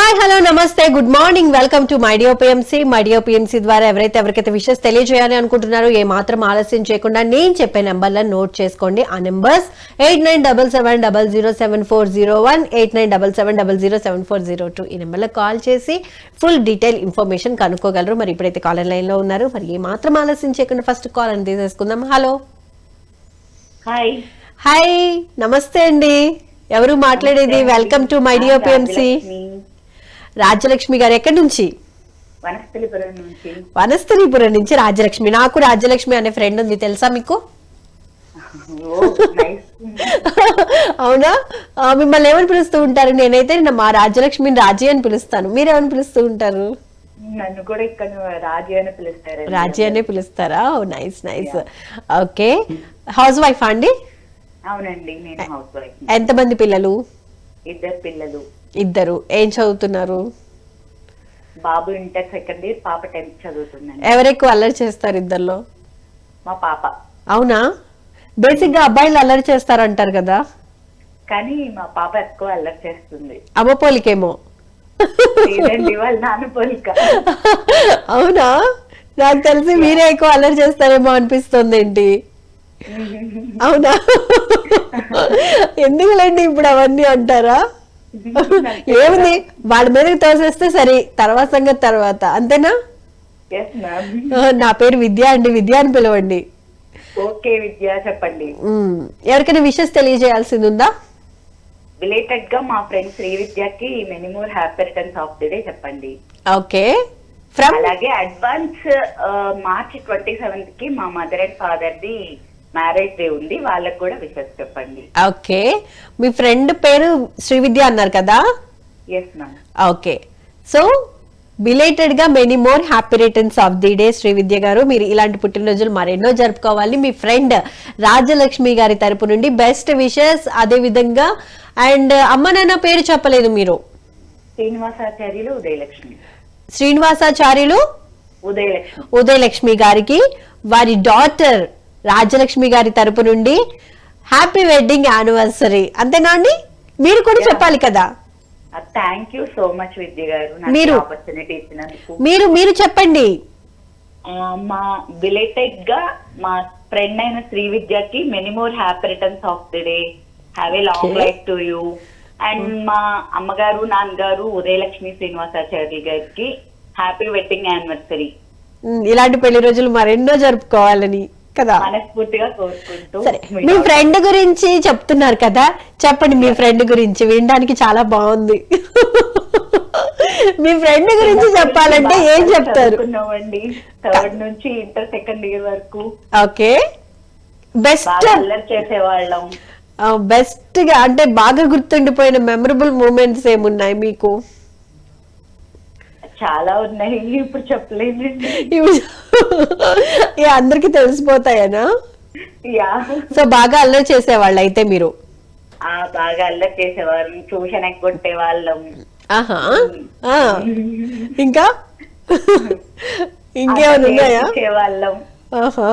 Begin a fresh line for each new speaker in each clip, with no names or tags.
Hi hello నమస్తే good morning welcome to my dear PMC my dear PMC ద్వారా ఎవరైతే ఎవరికైతే విషెస్ తెలియజేయాలి అనుకుంటున్నారో ఏ మాత్రం ఆలస్యం చేయకుండా నేను చెప్పే నెంబర్లను నోట్ చేసుకోండి. ఆ numbers eight nine double seven double zero seven four zero one eight nine double seven double zero seven four zero two ఈ నెంబర్లో కాల్ చేసి ఫుల్ డీటెయిల్ ఇన్ఫర్మేషన్ కనుక్కోగలరు. మరి ఇప్పుడైతే కాలర్ లైన్లో ఉన్నారు మరి ఏ మాత్రం ఆలస్యం చేయకుండా ఫస్ట్ కాల్ అని తీసేసుకుందాం. హలో
హాయ్
హాయ్ నమస్తే అండి. ఎవరు మాట్లాడేది? Welcome to my dear PMC Rajyalakshmi garu ఎక్కడి నుంచి?
వనస్థలిపురం నుంచి.
రాజ్యలక్ష్మి. నాకు రాజ్యలక్ష్మి అనే ఫ్రెండ్ ఉంది తెలుసా మీకు? అవునా? మిమ్మల్ని ఏమని పిలుస్తూ ఉంటారు? నేనైతే నా- మా రాజ్యలక్ష్మిని రాజీ అని పిలుస్తాను. మీరేమని పిలుస్తూ ఉంటారు?
నన్ను కూడా ఇక్కడ రాజీ అని పిలుస్తారు
రాజీ అనే పిలుస్తారా? Nice nice okay. House wife అండి?
అవునండి నేను హౌస్ వైఫ్
ఎంతమంది పిల్లలు?
ఇద్దరు పిల్లలు.
ఇద్దరు. ఏం చదువుతున్నారు?
బాబు ఇంటర్ సెకండ్ ఇయర్ పాప టెన్త్ చదువుతుందండి.
ఎవరెక్కువ అల్లరి చేస్తారు ఇద్దర్లో?
మా పాప.
అవునా? బేసిక్గా అబ్బాయిలు అల్లరి చేస్తారంటారు కదా?
కానీ మా పాప ఎక్కువ అల్లరి చేస్తుంది.
అమ్మ పోలికేమో.
లేదండి వాళ్ళ నాన్న పోలిక.
అవునా? నాకు తెలిసి మీరే ఎక్కువ అల్లరి చేస్తారేమో అనిపిస్తుంది ఏంటి? అవునా? ఎందుకులేండి ఇప్పుడు అవన్నీ అంటారా? ఏముంది? వాళ్ళ మీదకి తోసేస్తే సరే తర్వాత సంగతి తర్వాత. అంతేనా? నా పేరు విద్య అండి. విద్య అని పిలవండి.
ఓకే విద్య చెప్పండి.
ఎవరికైనా విషెస్ తెలియజేయాల్సింది ఉందా
రిలేటెడ్గా మా ఫ్రెండ్ శ్రీ విద్యకి many more happy returns of the day చెప్పండి.
ఓకే. ఫ్రమ్
అలాగే అడ్వాన్స్ మార్చ్ ట్వంటీ సెవెంత్కి మా mother and father the marriage day ఉంది వాళ్ళకి కూడా విషెస్ చెప్పండి.
ఓకే. మీ ఫ్రెండ్ పేరు శ్రీ విద్య అన్నారు కదా?
Yes ma'am
okay. So బిలేటెడ్గా many more happy returns of the day Sri Vidya garu. మీరు ఇలాంటి పుట్టినరోజులు మరెన్నో జరుపుకోవాలి. మీ ఫ్రెండ్ రాజలక్ష్మి గారి తరపు నుండి బెస్ట్ విషెస్ అదే విధంగా. అండ్ అమ్మ నాన్న పేరు చెప్పలేదు మీరు.
శ్రీనివాసాచార్యులు ఉదయలక్ష్మి.
శ్రీనివాసాచార్యులు?
ఉదయలక్ష్మి.
ఉదయలక్ష్మి గారికి. వారి డాటర్ రాజలక్ష్మి గారి తరపు నుండి హ్యాపీ వెడ్డింగ్ యానివర్సరీ. అంతేనా అండి? మీరు కూడా చెప్పాలి కదా.
Thank you so much Vidya garu
మీరు-
నాకు ఆపర్చునిటీ ఇచ్చినందుకు.
మీరు మీరు చెప్పండి.
ఆ, మా బిలేటెడ్గా మా ఫ్రెండ్ అయిన శ్రీ విద్యకి many more happy returns of the day have a long. Life to you and మా అమ్మగారు నాన్నగారు ఉదయలక్ష్మి శ్రీనివాసాచార్య గారికి హ్యాపీ వెడ్డింగ్ యానివర్సరీ
ఇలాంటి పెళ్ళి రోజులు మరెన్నో జరుపుకోవాలని కదా?
మనస్ఫూర్తిగా కోరుకుంటూ
సరే మీ ఫ్రెండ్ గురించి చెప్తున్నారు కదా? చెప్పండి మీ ఫ్రెండ్ గురించి వినడానికి చాలా బాగుంది. మీ ఫ్రెండ్ గురించి చెప్పాలంటే ఏం చెప్తారు?
థర్డ్ నుంచి ఇంటర్ సెకండ్ ఇయర్ వరకు.
ఓకే. బెస్ట్
చేసేవాళ్ళం.
బెస్ట్గా అంటే బాగా గుర్తుండిపోయిన మెమరబుల్ మూమెంట్స్ ఏమున్నాయి మీకు?
చాలా ఉన్నాయి. ఇప్పుడు చెప్పలేనండి
అందరికి తెలిసిపోతాయనా?
యా.
సో బాగా అల్లరి చేసేవాళ్ళు అయితే మీరు?
ఆ బాగా అల్లరి చేసేవాళ్ళం ట్యూషన్ ఎక్కొట్టే వాళ్ళం
ఆహా ఆ. ఇంకా? ఇంకేమైనా ఉన్నాయా?
వాళ్ళం
ఆహా.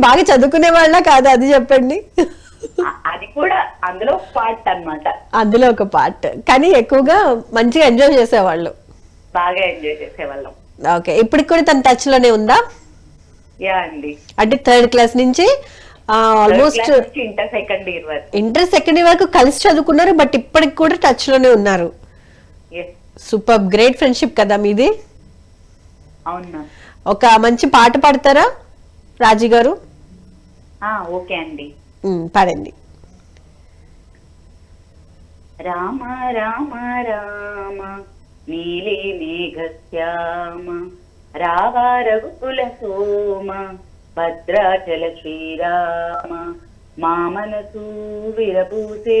బాగా చదువుకునే వాళ్ళ కాదు? అది చెప్పండి.
అది కూడా అందులో పార్ట్ అన్నమాట.
అందులో ఒక పార్ట్. కానీ ఎక్కువగా మంచిగా ఎంజాయ్ చేసేవాళ్ళు.
బాగా ఎంజాయ్ చేసేవాళ్ళం.
ఓకే ఇప్పటికి కూడా తన టచ్లోనే ఉందా?
యా అండి.
అంటే థర్డ్ క్లాస్ నుంచి ఆల్మోస్ట్
ఇంటర్ సెకండ్ ఇయర్ వరకు.
ఇంటర్ సెకండ్ ఇయర్ వరకు కలిసి చదువుకున్నారు బట్ ఇప్పటికి కూడా టచ్లోనే ఉన్నారు. సూపర్ గ్రేట్ ఫ్రెండ్షిప్ కదా మీది?
అవును
ఒక మంచి పాట పాడతారా రాజీ గారు?
ఓకే అండి.
పాడండి.
రామ రామ రామ నీలే మేఘశ్యామ రావా రఘుకుల సోమ భద్రాచల శ్రీరామ మా మనసు విరబూసే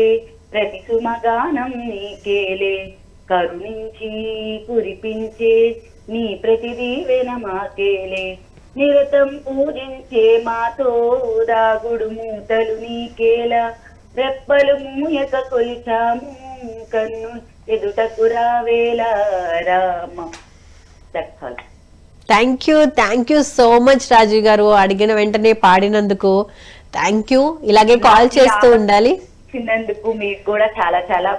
ప్రతి సుమగానం నీకేలే కరుణించి కురిపించే నీ ప్రతిదీ దీవెన మాకేలే నిరతం పూజించే మాతో దాగుడు మూతలు నీకేలా? రెప్పలు మూయక కొలిచాము కన్ను ఎదుటకు రావేలా? Rama. All
thank you thank you so much Raju garu. అడిగిన వెంటనే పాడినందుకు థ్యాంక్ యూ ఇలాగే కాల్ చేస్తూ ఉండాలి.
చిన్నందుకు మీకు కూడా చాలా చాలా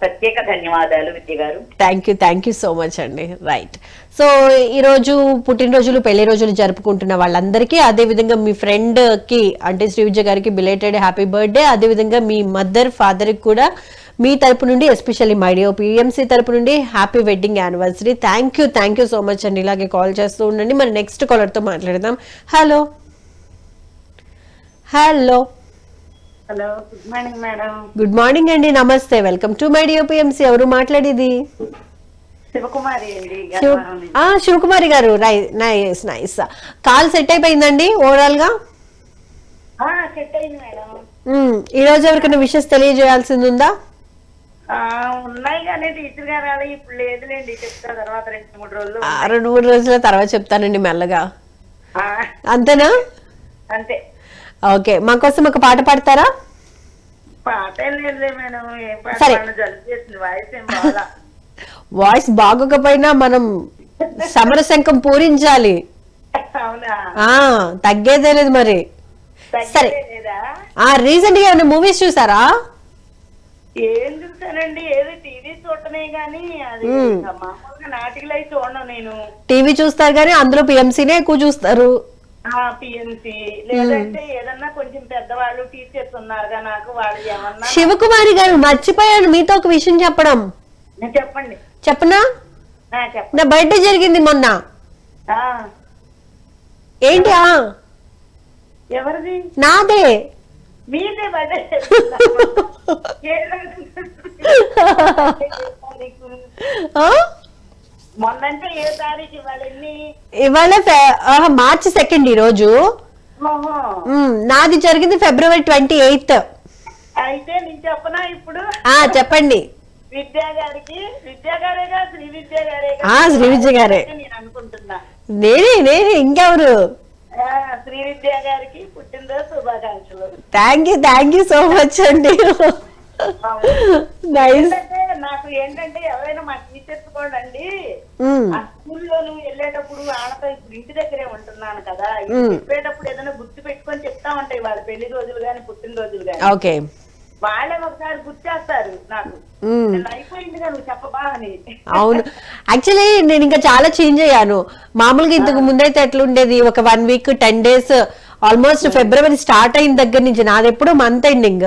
ప్రత్యేక ధన్యవాదాలు Vidya garu.
Thank you thank you so much అండి. రైట్ సో ఈరోజు పుట్టినరోజులు పెళ్ళి రోజులు జరుపుకుంటున్న వాళ్ళందరికీ అదే విధంగా మీ ఫ్రెండ్కి అంటే శ్రీవిజయ గారికి బిలేటెడ్ హ్యాపీ బర్త్డే అదే విధంగా మీ మదర్ ఫాదర్కి కూడా మీ తరపు నుండి ఎస్పెషల్లీ మైడియో పిఎంసీ తరపు నుండి happy wedding anniversary thank you thank you so much అండి. ఇలాగే కాల్ చేస్తూ ఉండండి. మరి నెక్స్ట్ కాలర్తో మాట్లాడదాం. Hello hello
hello good morning madam
good morning అండి నమస్తే. వెల్కమ్ టు మైడియో పిఎంసీ ఎవరు మాట్లాడేది?
శివకుమారి అండి
శివకుమారి గారు. రై నైస్ నైస్. కాల్ సెట్ అయిపోయిందండి ఓవరాల్గా
సెట్ అయింది మేడం.
మ్మ్. ఈ రోజు ఎవరికైనా విషెస్ తెలియజేయాల్సింది ఉందా?
ఉన్నాయి కానీ టీచర్ గారు అలా ఇప్పుడు లేదులేండి. చెప్తా తర్వాత రెండు మూడు రోజులు
రెండు మూడు రోజుల తర్వాత చెప్తానండి మెల్లగా. అంతేనా?
అంతే.
ఓకే మా కోసం ఒక పాట పాడతారా? సరే.
వాయిస్
బాగోకపోయినా మనం సమరశంఖం పూరించాలి. తగ్గేదే లేదు మరి. సరే. ఆ రీసెంట్గా ఏమైనా మూవీస్ చూసారా?
ఏం చూసానండి ఏదో టీవీ చూడటమే గానీ అది మామూలుగా నాటికలు చూడను నేను.
టీవీ చూస్తారు కానీ అందులో పిఎంసీనే ఎక్కువ చూస్తారు.
పిఎంసి లేదంటే ఏదన్నా కొంచెం పెద్దవాళ్ళు టీచర్స్ ఉన్నారుగా నాకు వాళ్ళు ఏమన్నా
శివకుమారి గారు మర్చిపోయాను మీతో ఒక విషయం చెప్పడం.
చెప్పండి.
చెప్పనా?
ఆ, చెప్పండి.
నా బర్త్డే జరిగింది మొన్న.
ఆ,
ఏంటి
ఎవరిది?
నాదే.
మీదే బర్త్డే? మొన్నంటే ఏ తారీఖు ఇవాళ ఎన్ని
ఇవాళ మార్చి సెకండ్ ఈ రోజు నాది జరిగింది ఫిబ్రవరి ట్వంటీ ఎయిత్.
అయితే నేను చెప్పనా ఇప్పుడు?
ఆ చెప్పండి.
విద్యా గారికి? విద్యా గారేగా శ్రీ విద్యా గారేగా
ఆ, శ్రీ విద్య గారే.
నేను అనుకుంటున్నా.
నేనే నేనే ఇంకెవరు?
శ్రీ విద్యా గారికి పుట్టినరోజు శుభాకాంక్షలు.
Thank you thank you so much అండి. నైస్
నాకు ఏంటంటే ఎవరైనా మా టీచర్స్ కూడా అండి ఆ స్కూల్లోను వెళ్ళేటప్పుడు వాళ్ళతో ఇప్పుడు ఇంటి దగ్గరే ఉంటున్నాను కదా ఇది. చెప్పేటప్పుడు ఏదైనా గుర్తు పెట్టుకొని చెప్తా ఉంటాయి వాళ్ళ పెళ్ళి రోజులు గాని పుట్టినరోజులు గాని.
ఓకే.
వాళ్ళే ఒకసారి గుర్తు చేస్తారు నాకు అయిపోయిందిగా నువ్వు చెప్పబా అని
అవును. యాక్చువల్లీ నేను ఇంకా చాలా చేంజ్ అయ్యాను. మామూలుగా ఇంతకు ముందైతే ఎట్లుండేది? ఒక one week ten days almost February start అయిన దగ్గర నుంచి నాది ఎప్పుడు మంత్ ఎండింగ్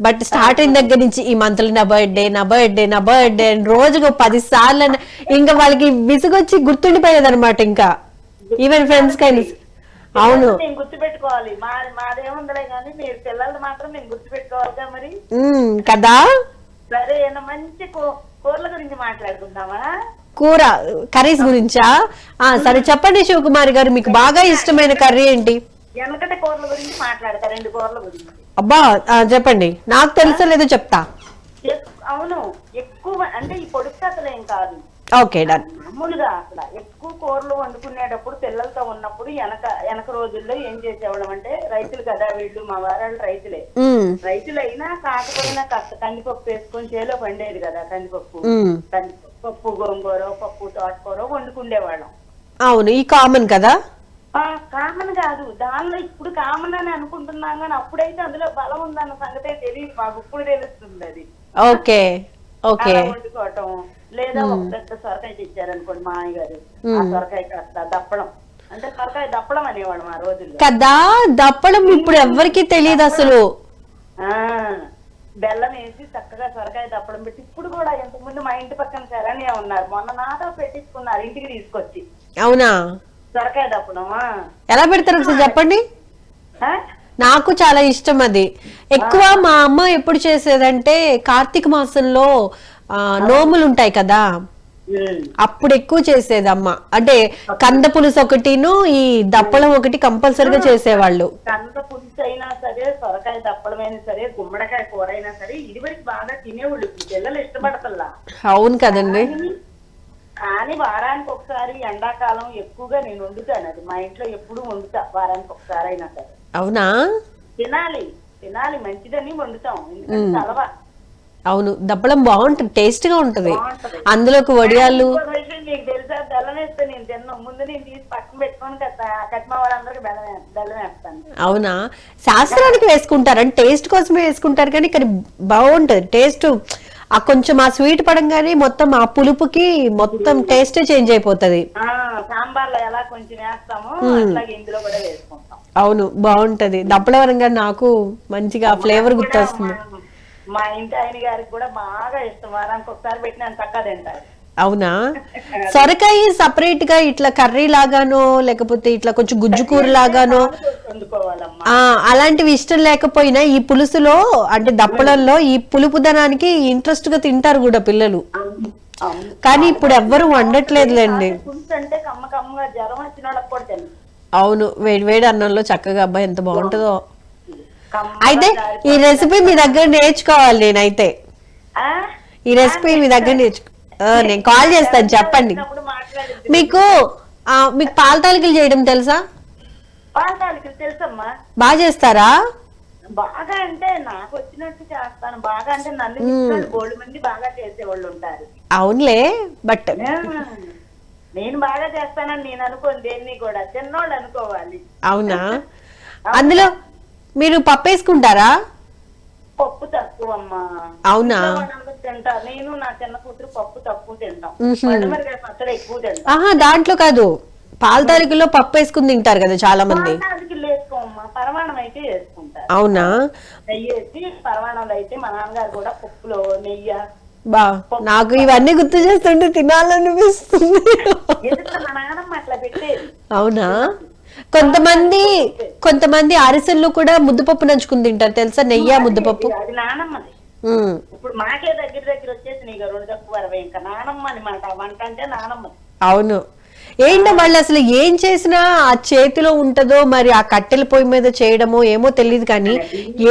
బట్ స్టార్ట్ అయిన దగ్గర నుంచి ఈ మంత్లో నా బర్త్డే నా బర్త్డే నా బర్త్డే రోజుకు పది సార్లు ఇంకా వాళ్ళకి విసుగొచ్చి గుర్తుండిపోయేది అనమాట ఇంకా. ఈవెన్ ఫ్రెండ్స్ కైనా. అవును.
మాదేముందలే కానీ మీరు పిల్లలు మాత్రం మరి.
కదా?
సరే మంచి కూరల గురించి మాట్లాడుకుందామా?
కూర కర్రీస్ గురించా? ఆ సరే చెప్పండి శివకుమారి గారు మీకు బాగా ఇష్టమైన కర్రీ ఏంటి?
వెనకటి కూరల గురించి మాట్లాడతా రెండు కూరల గురించి.
అబ్బా చెప్పండి. నాకు తెలుసో లేదో చెప్తా.
అవును ఎక్కువ అంటే ఈ పొడుపు కథలు ఏం కాదు.
Okay done.
మామూలుగా అసలు ఎక్కువ కూరలు వండుకునేటప్పుడు పిల్లలతో ఉన్నప్పుడు వెనక వెనక రోజుల్లో ఏం చేసేవాళ్ళం అంటే రైతులు కదా వీళ్ళు మా వారాలు రైతులే. రైతులైనా కాకపోయినా కాస్త కందిపప్పు వేసుకొని చేలో పండేది కదా కందిపప్పు. కందిపప్పు పప్పు గోంగూర పప్పు తోటకూర వండుకుండేవాళ్ళం.
అవును ఈ కామన్ కదా.
కామన్ కాదు. దానిలో ఇప్పుడు కామన్ అని అనుకుంటున్నాం కానీ అప్పుడైతే అందులో బలం ఉందన్న సంగతే తెలియదు మాకు. ఇప్పుడు తెలుస్తుంది అది.
ఓకే. ఓకే.
వండుకోవటం లేదా ఒక పెద్ద సొరకాయ తెచ్చారనుకోండి మా ఆయన గారు ఆ సొరకాయ కాస్త దప్పడం. అంటే సొరకాయ దప్పడం అనేవాడు మా రోజుల్లో.
కదా దప్పడం ఇప్పుడు ఎవ్వరికి తెలియదు అసలు.
ఆ బెల్లం వేసి చక్కగా సొరకాయ దప్పడం పెట్టి ఇప్పుడు కూడా ఇంతకుముందు మా ఇంటి పక్కన శరణ్య ఉన్నారు. మొన్న నాతో పెట్టించుకున్నారు ఇంటికి తీసుకొచ్చి.
అవునా? ఎలా పెడతారు ఒకసారి చెప్పండి? నాకు చాలా ఇష్టం అది. ఎక్కువ మా అమ్మ ఎప్పుడు చేసేదంటే కార్తీక మాసంలో నోములు ఉంటాయి కదా. అప్పుడు ఎక్కువ చేసేది అమ్మ. అంటే కంద పులుసు ఒకటిను ఈ దప్పలం ఒకటి కంపల్సరిగా చేసేవాళ్ళు.
కంద పులుసు అయినా సరే సొరకాయ దప్పడమైనా సరే గుమ్మడికాయ కూర అయినా సరే ఇది వరకు బాగా తినేవాళ్ళు. పిల్లలు ఇష్టపడతల్లా.
అవును కదండి.
కానీ- వారానికి ఒకసారి ఎండాకాలం ఎక్కువగా నేను వండుతాను. అది మా ఇంట్లో ఎప్పుడు వండుతా వారానికి ఒకసారి అయినా సరే.
అవునా?
తినాలి తినాలి మంచిదని వండుతాం. ఎందుకంటే చలవ.
అవును దప్పలం బాగుంటుంది టేస్ట్గా ఉంటది. అందులోకి వడియాలు.
మీకు తెలుసా? బెల్లం వేస్తే నేను తిన్నాను ముందు నేను తీసి పక్కన పెట్టుకొని కట్టిన వాళ్ళందరికీ బెల్లం వే- బెల్లం వేస్తాను.
అవునా? శాస్త్రానికి వేసుకుంటారు. అంటే టేస్ట్ కోసమే వేసుకుంటారు కానీ కానీ బాగుంటది. టేస్ట్ ఆ కొంచెం ఆ స్వీట్ పడంగానే మొత్తం ఆ పులుపుకి మొత్తం టేస్ట్ చేంజ్ అయిపోతది.
ఆ, సాంబార్లో ఎలా కొంచెం వేస్తామో అట్లాగే ఇందులో కూడా వేసుకుంటాం.
అవును బాగుంటది. దప్పలవరంగా నాకు మంచిగా ఫ్లేవర్ గుర్తొస్తుంది.
మా- మా ఇంటి ఆయన గారికి కూడా బాగా ఇష్టం. వారానికి ఒకసారి పెట్టిన చక్కగా తింటారు.
అవునా? సొరకాయ సపరేట్గా ఇట్లా కర్రీ లాగానో లేకపోతే ఇట్లా కొంచెం గుజ్జు కూర లాగానో? అలాంటివి ఇష్టం లేకపోయినా ఈ పులుసులో అంటే దప్పడంలో ఈ పులుపుదనానికి ఇంట్రెస్ట్గా తింటారు కూడా పిల్లలు. కానీ ఇప్పుడు ఎవ్వరు వండట్లేదులేండి. అవును వేడి వేడి అన్నంలో చక్కగా అబ్బాయి ఎంత బాగుంటుందో. అయితే ఈ రెసిపీ మీ దగ్గర నేర్చుకోవాలి నేనైతే? ఈ రెసిపీ మీ దగ్గర నేర్చుకో. నేను కాల్ చేస్తాను చెప్పండి. మీకు మీకు పాల తాలికలు చేయడం తెలుసా?
పాఠాలకి తెలుసమ్మా.
బాగా చేస్తారా?
బాగా అంటే నాకు వచ్చినట్టు చేస్తాను. బాగా అంటే నన్ను బోళ్ళు మంది బాగా చేసేవాళ్ళు ఉంటారు.
అవునులే బట్
నేను బాగా చేస్తానని నేను అనుకోను దేన్ని కూడా. చిన్నోళ్ళు అనుకోవాలి.
అవునా? అందులో మీరు పప్పు వేసుకుంటారా
పప్పు తక్కువ అమ్మా.
అవునా?
తింటారు నేను నా చిన్న కూతురు పప్పు తక్కువ తింటాం. పచ్చడి ఎక్కువ తింటాం.
ఆహా దాంట్లో కాదు. పాల తాలికలో పప్పు వేసుకుని తింటారు కదా చాలా మంది
పాలకి వేసుకోమ్మా పరమాణం అయితే వేసుకుంటారు.
అవునా?
నెయ్యి వేసి పరమాణంలో అయితే మా నాన్నగారు కూడా పప్పులో నెయ్యి
బా నాకు ఇవన్నీ గుర్తు చేస్తుంటే తినాలనిపిస్తుంది. అవునా? కొంతమంది కొంతమంది అరిసెల్లో కూడా ముద్దపప్పు నంచుకుని తింటారు. తెలుసా? నెయ్యి ముద్దపప్పు
అది నానమ్మది
ఉమ్,
ఇప్పుడు మాకే దగ్గర దగ్గర వచ్చేసి నీకు రెండు తక్కువ అరవై ఇంకా నానమ్మ అనమాట వంట అంటే
అవును. ఏంటో వాళ్ళు అసలు ఏం చేసినా ఆ చేతిలో ఉంటదో మరి ఆ కట్టెల పొయ్యి మీద చేయడమో ఏమో తెలియదు కానీ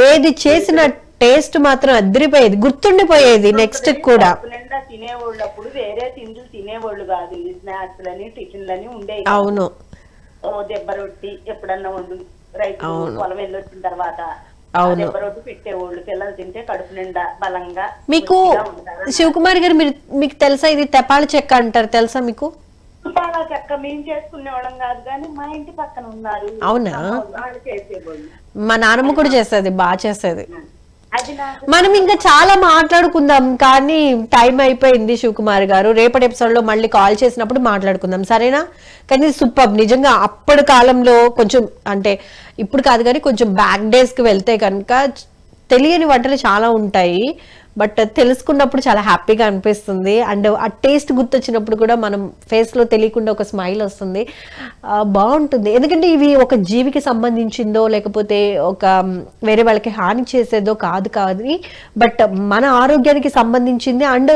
ఏది చేసిన టేస్ట్ మాత్రం అదిరిపోయేది గుర్తుండిపోయేది నెక్స్ట్ కూడా.
తినేవాళ్ళు అప్పుడు వేరే తిండులు తినేవాళ్ళు కాదు. స్నాక్స్ లని టిఫిన్లని ఉండేవి
అవును.
ఓ దెబ్బ రొట్టి ఎప్పుడన్నా వండు. రైతు పొలం వెళ్ళి వచ్చిన తర్వాత
అవును.
దెబ్బ రొట్టి పెట్టేవాళ్ళు. పిల్లలు తింటే కడుపు నిండా బలంగా
మీకు శివకుమార్ గారు మీరు మీకు తెలుసా ఇది తెపాల చెక్క అంటారు తెలుసా మీకు?
చక్క మేము చేసుకునేవాళ్ళం కాదు కానీ మా ఇంటి పక్కన ఉన్నారు.
అవునా? మా నాన్నమ్మ కూడా చేస్తుంది బాగా
నాకు
మనం ఇంకా చాలా మాట్లాడుకుందాం కానీ టైం అయిపోయింది శివకుమార్ గారు. రేపటి ఎపిసోడ్లో మళ్ళీ కాల్ చేసినప్పుడు మాట్లాడుకుందాం. సరేనా? కానీ సూపర్ నిజంగా అప్పటి కాలంలో కొంచెం అంటే ఇప్పుడు కాదు కానీ కొంచెం బ్యాక్ డేస్కి వెళ్తే కనుక తెలియని వంటలు చాలా ఉంటాయి. బట్ తెలుసుకున్నప్పుడు చాలా హ్యాపీగా అనిపిస్తుంది. అండ్ ఆ టేస్ట్ గుర్తొచ్చినప్పుడు కూడా మనం ఫేస్లో తెలియకుండా ఒక స్మైల్ వస్తుంది. బాగుంటుంది. ఎందుకంటే ఇవి ఒక జీవికి సంబంధించిందో లేకపోతే ఒక వేరే వాళ్ళకి హాని చేసేదో కాదు కాదు బట్ మన ఆరోగ్యానికి సంబంధించింది. అండ్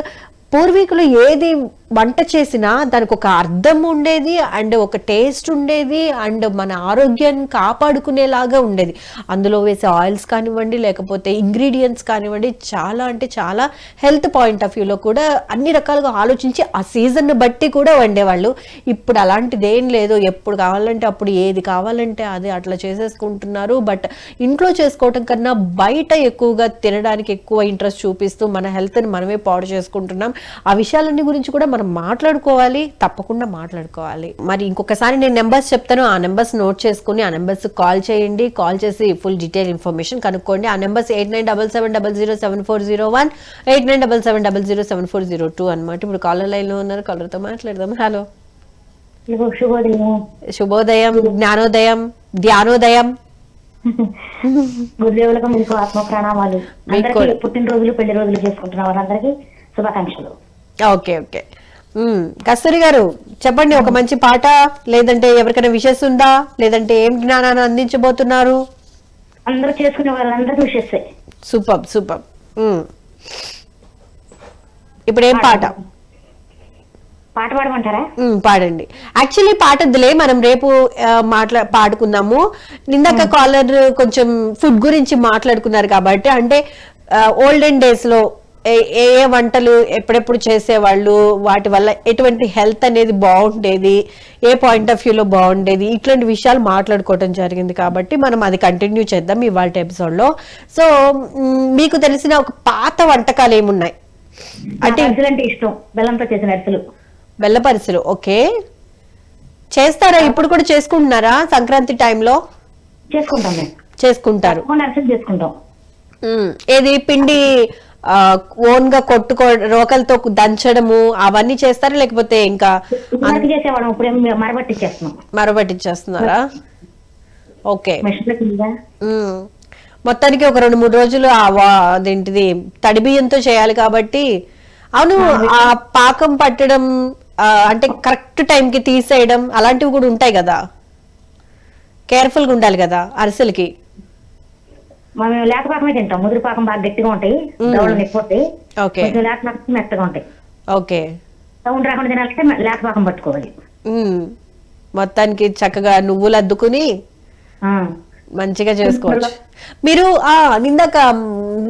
పూర్వీకులు ఏది వంట చేసినా దానికి ఒక అర్థం ఉండేది అండ్ ఒక టేస్ట్ ఉండేది అండ్ మన ఆరోగ్యాన్ని కాపాడుకునేలాగా ఉండేది. అందులో వేసే ఆయిల్స్ కానివ్వండి లేకపోతే ఇంగ్రీడియంట్స్ కానివ్వండి చాలా అంటే చాలా హెల్త్ పాయింట్ ఆఫ్ వ్యూలో కూడా అన్ని రకాలుగా ఆలోచించి ఆ సీజన్ బట్టి కూడా వండేవాళ్ళు. ఇప్పుడు అలాంటిది ఏం లేదు. ఎప్పుడు కావాలంటే అప్పుడు ఏది కావాలంటే అది అట్లా చేసేసుకుంటున్నారు. బట్ ఇంట్లో చేసుకోవటం కన్నా బయట ఎక్కువగా తినడానికి ఎక్కువ ఇంట్రెస్ట్ చూపిస్తూ మన హెల్త్ని మనమే పాడు చేసుకుంటున్నాం. ఆ విషయాలన్నీ గురించి కూడా మనం మాట్లాడుకోవాలి తప్పకుండా మాట్లాడుకోవాలి. మరి ఇంకొకసారి నేను నెంబర్స్ చెప్తాను ఆ నెంబర్స్ నోట్ చేసుకుని ఆ నెంబర్స్ కాల్ చేయండి. కాల్ చేసి ఫుల్ డీటెయిల్ ఇన్ఫర్మేషన్ కనుక్కోండి. ఆ numbers eight nine double seven double zero seven four zero one eight nine double seven double zero seven four zero two అనమాట ఇప్పుడు కాలర్ లైన్లో ఉన్నారు కాలర్తో మాట్లాడదాం. హలో
శుభ- శుభోదయం.
శుభోదయం జ్ఞానోదయం ధ్యానోదయం.
గురుదేవులకు మీకు ఆత్మ ప్రణామాలు. అందరికీ. పుట్టినరోజులు పెళ్ళి రోజులు చేసుకుంటున్న వారందరికీ శుభాకాంక్షలు.
Okay okay. కస్తూరి గారు చెప్పండి ఒక మంచి పాట లేదంటే ఎవరికైనా విషెస్ ఉందా? లేదంటే ఏం జ్ఞానాన్ని అందించబోతున్నారు?
అందరూ చేసుకునే వాళ్ళందరికీ విషేస్తే
సూపర్ సూపర్. ఇప్పుడు ఏం పాట?
పాట పాడమంటారా?
పాడండి. యాక్చువల్లీ పాటద్దులే మనం రేపు మాట్లా పాడుకుందాము. ఇందాక కాలర్ కొంచెం ఫుడ్ గురించి మాట్లాడుకున్నారు కాబట్టి అంటే ఓల్డెన్ డేస్లో ఏ ఏ వంటలు ఎప్పుడెప్పుడు చేసేవాళ్ళు వాటి వల్ల ఎటువంటి హెల్త్ అనేది బాగుండేది ఏ పాయింట్ ఆఫ్ వ్యూలో బాగుండేది ఇట్లాంటి విషయాలు మాట్లాడుకోవడం జరిగింది కాబట్టి మనం అది కంటిన్యూ చేద్దాం ఇవాళ ఎపిసోడ్లో. సో మీకు తెలిసిన ఒక పాత వంటకాలు ఏమున్నాయి?
అంటే అంటే ఇష్టం బెల్లంతో చేసిన అరిసెలు.
బెల్లపరిసలు ఓకే. చేస్తారా? ఇప్పుడు కూడా చేసుకుంటున్నారా సంక్రాంతి టైంలో?
చేసుకుంటాం
చేసుకుంటారు.
చేసుకుంటాం.
ఏది? పిండి ఓన్గా కొట్టుకో రోకలతో దంచడము అవన్నీ చేస్తారా? లేకపోతే ఇంకా
ఇదివరకు చేసేవాళ్ళం. ఇప్పుడు ఏం మరబట్టిచ్చేస్తున్నాం.
మరబట్టించేస్తున్నారా ఓకే. మొత్తానికి ఒక రెండు మూడు రోజులు అదేంటిది తడి బియ్యంతో చేయాలి కాబట్టి. అవును ఆ పాకం పట్టడం అంటే కరెక్ట్ టైంకి తీసేయడం అలాంటివి కూడా ఉంటాయి కదా? కేర్ఫుల్గా ఉండాలి కదా అరిసెలకి?
మేము లేత పాకమే తింటాం. ముదిరి పాకం బాగా గట్టిగా ఉంటాయి. దవడలు నెప్పిపోతాయి
ఓకే.
కొంచెం లేత పాకం మెత్తగా ఉంటాయి.
ఓకే.
సౌండ్ రాకుండా తినాలంటే లేత పాకం పట్టుకోవాలి.
మొత్తానికి చక్కగా నువ్వులు అద్దుకుని. మంచిగా చేసుకోవచ్చు. మీరు ఆ ఇందాక మ్,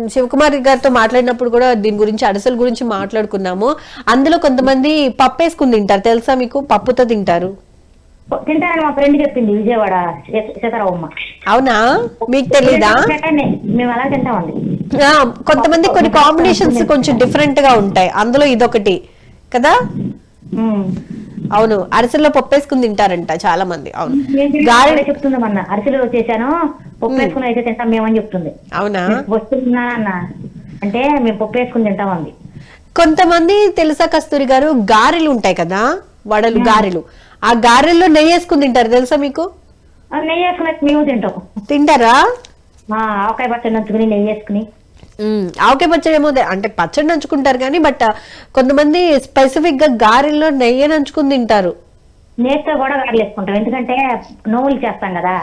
శివకుమార్ గారితో మాట్లాడినప్పుడు కూడా దీని గురించి అరిసెల గురించి మాట్లాడుకున్నాము. అందులో కొంతమంది పప్పు వేసుకుని తింటారు. తెలుసా మీకు? పప్పుతో తింటారు.
తింటారని మా ఫ్రెండ్ చెప్పింది విజయవాడ సీతారామమ్మ
అవునా? మీకు తెలీదా.
మేము అలా తింటామండి.
కొంతమంది కొన్ని కాంబినేషన్స్ కొంచెం డిఫరెంట్గా ఉంటాయి. అందులో ఇదొకటి. కదా. అవును. అరిసెల్లో పప్పు వేసుకుని తింటారంట చాలా మంది అవును
నేను
గారె
గారె చెప్తుంది మొన్న. అరిసెలు చేశాను. పప్పు వేసుకుని అయితే తింటాం మేమని చెప్తుంది.
అవునా?
వస్తున్నా అన్న? అంటే మేము పప్పు వేసుకుని తింటామండి.
కొంతమంది తెలుసా కస్తూరి గారు? గారెలు ఉంటాయి కదా? వడలు గారెలు. ఆ గారెల్లో నెయ్యి వేసుకుని తింటారు తెలుసా మీకు?
నెయ్యి వేసుకుని మేము తింటాం.
తింటారా?
ఆవకాయ పచ్చడి నంచుకుని నెయ్యి వేసుకుని.
ఆవకాయ పచ్చడి ఏమో అంటే పచ్చడి నంచుకుంటారు కానీ బట్ కొంతమంది స్పెసిఫిక్గా గారెల్లో నెయ్యి నంచుకుని తింటారు.
నేతితో కూడా గారెలు వేసుకుంటాం. ఎందుకంటే నోవులు చేస్తాం కదా.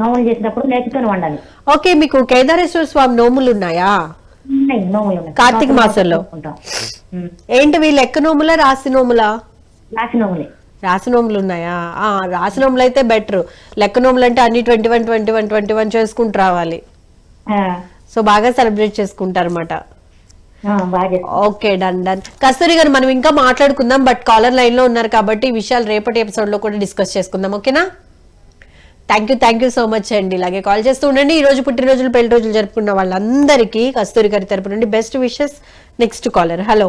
నోవులు చేసినప్పుడు నేతితో వండాలి.
ఓకే మీకు కేదారేశ్వర స్వామి నోములు ఉన్నాయా?
నోములు
కార్తీక మాసంలో? ఏంటి వీళ్ళు లెక్క నోములా రాసి నోములా?
రాసి నోములే.
రాసి నోములు ఉన్నాయా ఆ రాసి నోములు అయితే బెటర్ లెక్క నోములు అంటే అన్ని twenty one twenty one twenty one చేసుకుంటూ రావాలి. సో బాగా సెలబ్రేట్ చేసుకుంటారు అనమాట. Okay done done. కస్తూరి గారు మనం ఇంకా మాట్లాడుకుందాం బట్ కాలర్ లైన్లో ఉన్నారు కాబట్టి ఈ విషయాలు రేపటి ఎపిసోడ్లో కూడా డిస్కస్ చేసుకుందాం ఓకేనా? Thank you thank you so much అండి. ఇలాగే కాల్ చేస్తూ ఉండండి. ఈ రోజు పుట్టినరోజులు పెళ్ళి రోజులు జరుపుకున్న వాళ్ళందరికీ కస్తూరి గారి తరపు నుండి best wishes next caller hello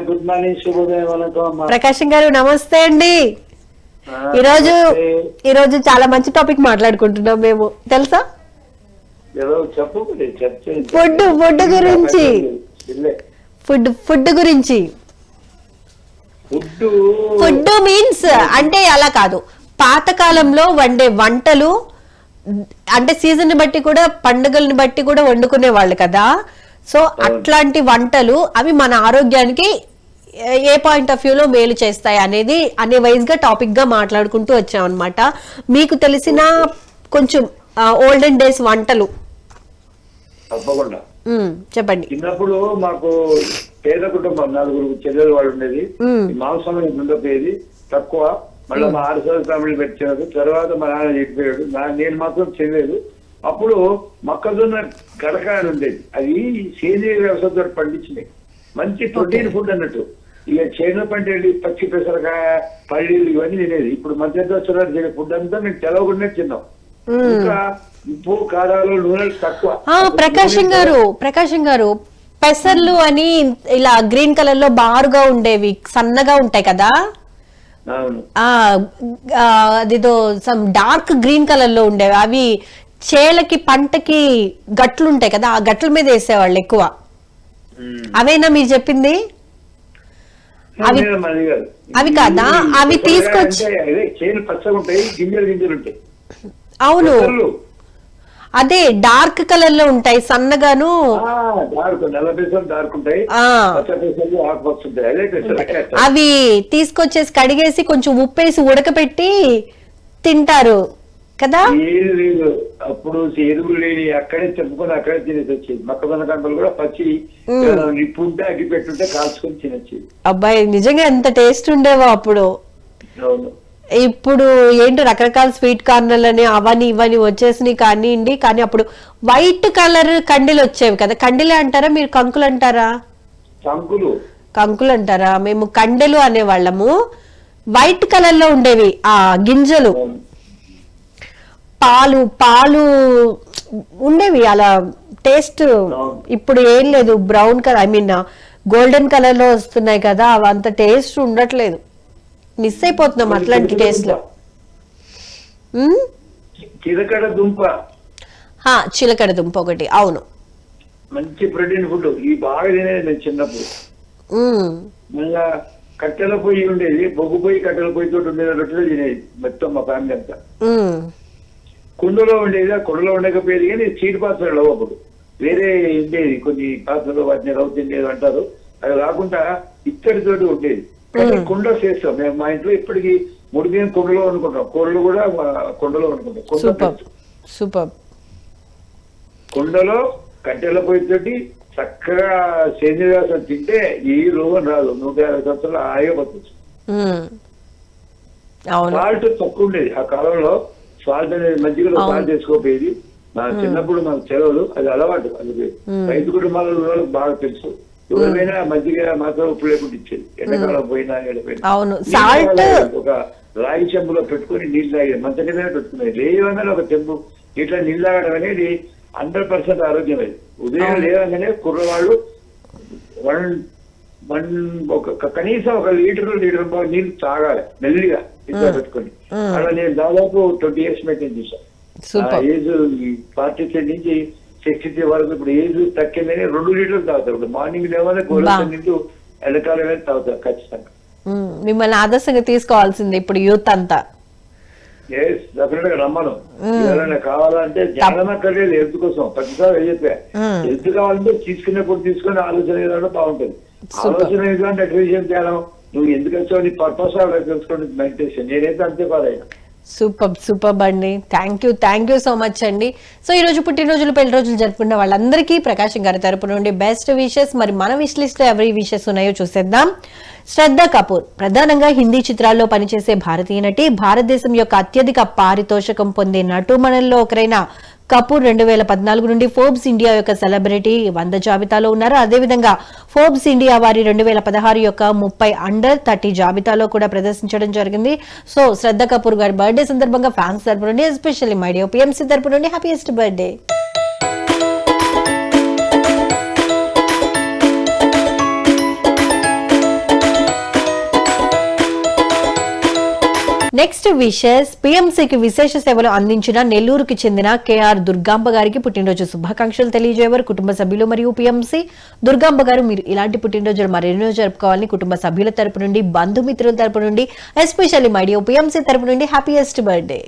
good morning శుభోదయం
ప్రకాశం గారు నమస్తే అండి. ఈరోజు. ఈరోజు చాలా మంచి టాపిక్ మాట్లాడుకుంటున్నాం మేము. తెలుసా? ఫుడ్ ఫుడ్ గురించి. ఫుడ్ ఫుడ్ గురించి.
ఫుడ్
మీన్స్ అంటే అలా కాదు. పాతకాలంలో వండే వంటలు అంటే సీజన్ బట్టి కూడా పండుగల్ని బట్టి కూడా వండుకునే వాళ్ళు కదా. సో అట్లాంటి వంటలు అవి మన ఆరోగ్యానికి ఏ- పాయింట్ ఆఫ్ వ్యూలో మేలు చేస్తాయి అనేది అనే వైజ్గా టాపిక్గా మాట్లాడుకుంటూ వచ్చాం అనమాట మీకు తెలిసిన కొంచెం ఓల్డెన్ డేస్ వంటలు.
తప్పకుండా.
చెప్పండి.
చిన్నప్పుడు మాకు పేద కుటుంబం నలుగురు చెల్లెలు వాళ్ళు ఉండేది. మాంసం ఉండకపోయేది తక్కువ. మళ్ళీ మా ఆరు ఫ్యామిలీ పెట్టారు తర్వాత మా నాన్న చెప్పాడు నేను మాత్రం చేయలేదు. అప్పుడు మొక్కజొన్న అని ఉండేది అది సేంద్రియ వ్యవసాయంతో పండించినాయి మంచి ప్రోటీన్ ఫుడ్ అన్నట్టు. ఇక చేనుల పంట వెళ్ళి పచ్చి పెసరకాయ పల్లీలు ఇవన్నీ తినేది. ఇప్పుడు మధ్యదర్శనాలు తినే ఫుడ్ అంతా మేము తెలవకుండా తిన్నాం. ఇంకా ఉప్పు కారాలు నూనెలు తక్కువ.
ప్రకాశం గారు ప్రకాశం గారు పెసర్లు అని ఇలా గ్రీన్ కలర్లో బారుగా ఉండేవి సన్నగా ఉంటాయి కదా? అదిదో సమ్ డార్క్ గ్రీన్ కలర్లో ఉండేవి. అవి చేలకి పంటకి గట్లు ఉంటాయి కదా ఆ గట్ల మీద వేసేవాళ్ళు ఎక్కువ. అవేనా మీరు చెప్పింది? అవి-. అవి కాదా? అవి తీసుకొచ్చి- అవును. అదే డార్క్ కలర్లో ఉంటాయి సన్నగాను అవి తీసుకొచ్చేసి కడిగేసి కొంచెం ఉప్పేసి ఉడకపెట్టి తింటారు. కదా?
లేదు అప్పుడు ఎరువులు లేని అక్కడే చెప్పుకొని అక్కడే తినేసి వచ్చేది. మొక్కజొన్న కంపలు కూడా పచ్చి నిప్పు ఉంటే అగ్గి పెట్టుంటే కాల్చుకొని తినొచ్చేది
అబ్బాయి నిజంగా ఎంత టేస్ట్ ఉండేవో అప్పుడు. ఇప్పుడు ఏంటో రకరకాల స్వీట్ కార్నర్లు అని అవని ఇవని వచ్చేసినాయి కానివ్వండి కానీ అప్పుడు వైట్ కలర్ కండీలు వచ్చేవి కదా. కండీలే అంటారా? మీరు కంకులు అంటారా?
చంకులు
కంకులు అంటారా? మేము కండెలు అనేవాళ్ళము. వైట్ కలర్లో ఉండేవి ఆ గింజలు. పాలు పాలు ఉండేవి అలా టేస్ట్ ఇప్పుడు ఏం లేదు brown colour I mean golden కలర్లో వస్తున్నాయి కదా అవి అంత టేస్ట్ ఉండట్లేదు. మిస్ అయిపోతున్నాం అట్లాంటి టేస్ట్లు మ్మ్?
చిలకడ దుంప.
హా, చిలకడ దుంప ఒకటి అవును.
మంచి ప్రోటీన్ ఫుడ్ ఈ బాగా తినేది నేను చిన్నప్పుడు.
మ్మ్.
మళ్ళా కట్టెల పొయ్యి ఉండేది బొగ్గు పొయ్యి కట్టెల పొయ్యి తోటి ఉండేది రొట్టెలు తినేది మొత్తం మా ఫ్యామిలీ అంతా.
మ్మ్.
కుండలో ఉండేది ఆ కుండలో ఉండకపోయేది కానీ చీటి పాత్రలు లేవు అప్పుడు. వేరే ఉండేది కొన్ని పాత్రలు వాటిని తినేది అంటారు. అది కాకుండా ఇత్తడి తోటి ఉండేది. కానీ కుండ చేస్తాం మేము మా ఇంట్లో ఇప్పటికి బియ్యం కుండలో వండుకుంటాం. కూరలు కూడా కుండలో వండుకుంటాం. కుండ
సూపర్.
కుండలో కట్టెల పొయ్యి తోటి చక్కగా సేంద్రియ రసం తింటే ఏ రోగం రాదు. నూట యాభై సంవత్సరాలు హాయిగా బతకచ్చు సాల్ట్ తక్కువ ఉండేది. ఆ కాలంలో సాల్ట్ అనేది మజ్జిగలో
అవును.
సాల్ట్ వేసుకోపోయేది నా చిన్నప్పుడు నాకు తెలియదు అది అలవాటు అది రైతు కుటుంబాల వాళ్ళకి బాగా తెలుసు. ఎవరైనా మజ్జిగ మాత్రం ఉప్పు లేకుండా ఇచ్చేది. ఎండాకాలం పోయినా ఎడపోయినా. ఒక రాగి చెంబులో పెట్టుకొని నీళ్ళు తాగేది. మంచి నీళ్ళనే పెట్టుకునేది. లేవగానే ఒక చెంబు. ఇట్లా నీళ్ళు తాగడం అనేది హండ్రెడ్ పర్సెంట్ ఆరోగ్యమైంది ఉదయం లేవగానే కుర్రవాళ్ళు వన్ ఒక కనీసం ఒక లీటర్ లీటర్ నీళ్ళు తాగాలి మెల్లిగా ఇట్లా పెట్టుకొని. అలా నేను దాదాపు ట్వంటీ ఇయర్స్ మెయింటైన్ చేశాను. ఏజ్ ఫార్టీ త్రీ నుంచి సిక్స్టీ త్రీ వరకు ఇప్పుడు ఏజ్ తక్కిందని రెండు లీటర్లు తాగుతారు. ఇప్పుడు మార్నింగ్ లేవనే గోడ
బా.
నీళ్ళు ఎండాకాలమే తాగుతారు ఖచ్చితంగా.
మ్మ్. మిమ్మల్ని ఆదర్శంగా తీసుకోవాల్సింది ఇప్పుడు యూత్ అంతా.
డెఫినెట్గా ఎవరైనా కావాలంటే జ్ఞానం అక్కర్లేదు హెల్త్ కోసం ప్రతిసారి ఏం చెప్పా. హెల్త్ కావాలంటే తీసుకునేప్పుడు తీసుకొని ఆలోచన బాగుంటుంది. ఆలోచన విధానం అడ్వైజన్ చేయడం నువ్వు ఎందుకు వచ్చావు? నీ పర్పస్ తెలుసుకోండి మెడిటేషన్ నేనైతే అంతే పాదైనా
సూపర్ సూపర్ అండి thank you thank you so much అండి సో ఈ రోజు పుట్టినరోజులు పెళ్ళి రోజులు జరుపుకున్న వాళ్ళందరికీ ప్రకాశం గారి తరపు నుండి బెస్ట్ విషెస్ మరి మన విష్ లిస్ట్లో ఎవరి విషెస్ ఉన్నాయో చూసేద్దాం. శ్రద్ధ కపూర్ ప్రధానంగా హిందీ చిత్రాల్లో పనిచేసే భారతీయ నటి భారతదేశం యొక్క అత్యధిక పారితోషికం పొందే నటుమణుల్లో ఒకరైన కపూర్ రెండు వేల పద్నాలుగు నుండి ఫోర్బ్స్ ఇండియా యొక్క సెలబ్రిటీ వంద జాబితాలో ఉన్నారు. అదేవిధంగా ఫోర్బ్స్ ఇండియా వారి రెండు వేల పదహారు యొక్క ముప్పై అండర్ థర్టీ జాబితాలో కూడా ప్రదర్శించడం జరిగింది. సో శ్రద్ధ కపూర్ గారి బర్త్డే సందర్భంగా ఫ్యాన్స్ తరపు నుండి ఎస్పెషల్లీ మైడియో పిఎంసీ తరపు నుండి హ్యాపీయెస్ట్ బర్త్డే. నెక్స్ట్ విషెస్ పిఎంసీకి విశేష సేవలు అందించిన నెల్లూరుకి చెందిన కేఆర్ దుర్గాంబ గారికి పుట్టినరోజు శుభాకాంక్షలు తెలియజేయవారు. కుటుంబ సభ్యులు మరియు పిఎంసీ దుర్గాంబ గారు మీరు ఇలాంటి పుట్టినరోజులు మరెన్నో జరుపుకోవాలని కుటుంబ సభ్యుల తరపు నుండి బంధుమిత్రుల తరపు నుండి ఎస్పెషల్లీ మైడియో పిఎంసీ తరపు నుండి హ్యాపీయెస్ట్ బర్త్డే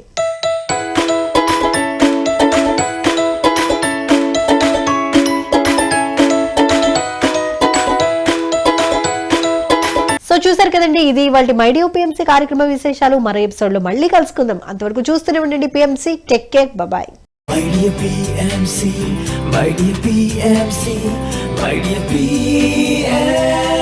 సో చూసారు కదండి ఇది వాళ్ళ మైడియో పిఎంసీ కార్యక్రమ విశేషాలు. మరో ఎపిసోడ్లో మళ్ళీ కలుసుకుందాం. అంతవరకు చూస్తూనే ఉండండి PMC tech care. Bye.
My dear PMC, my dear PMC, my dear PMC.